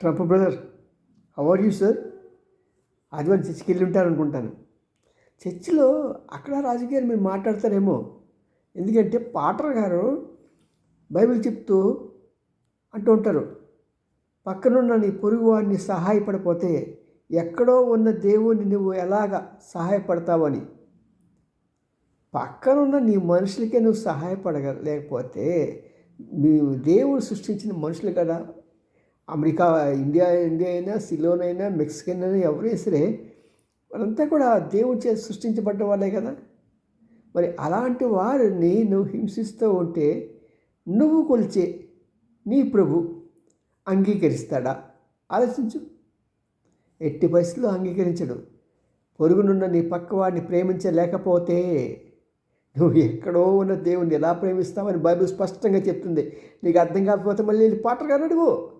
Trump brother how you sir ఆదివారం చర్చికి వెళ్ళి ఉంటారు అనుకుంటాను చర్చిలో అక్కడ రాజకీయాలు మీరు మాట్లాడతారేమో. ఎందుకంటే పాటర్ గారు బైబిల్ చెప్తూ అంటూ ఉంటారు పక్కనున్న నీ పొరుగు వాడిని సహాయపడిపోతే ఎక్కడో ఉన్న దేవుణ్ణి నువ్వు ఎలాగ సహాయపడతావని పక్కనున్న నీ మనుషులకే నువ్వు సహాయపడగలేకపోతే మీ దేవుడు సృష్టించిన మనుషులు కదా. అమెరికా ఇండియా ఇండియా అయినా సిలోన్ అయినా మెక్సికన్ అయినా ఎవరైనా సరే వాళ్ళంతా కూడా దేవుడి చేసి సృష్టించబడ్డ వాళ్ళే కదా. మరి అలాంటి వారిని నువ్వు హింసిస్తూ ఉంటే నువ్వు కొలిచే నీ ప్రభు అంగీకరిస్తాడా? ఆలోచించు. ఎట్టి పరిస్థితుల్లో అంగీకరించడు. పొరుగునున్న నీ పక్కవాడిని ప్రేమించలేకపోతే నువ్వు ఎక్కడో ఉన్న దేవుణ్ణి ఎలా ప్రేమిస్తావని బైబిల్ స్పష్టంగా చెప్తుంది. నీకు అర్థం కాకపోతే మళ్ళీ పాటలు కన్నాడు అడుగు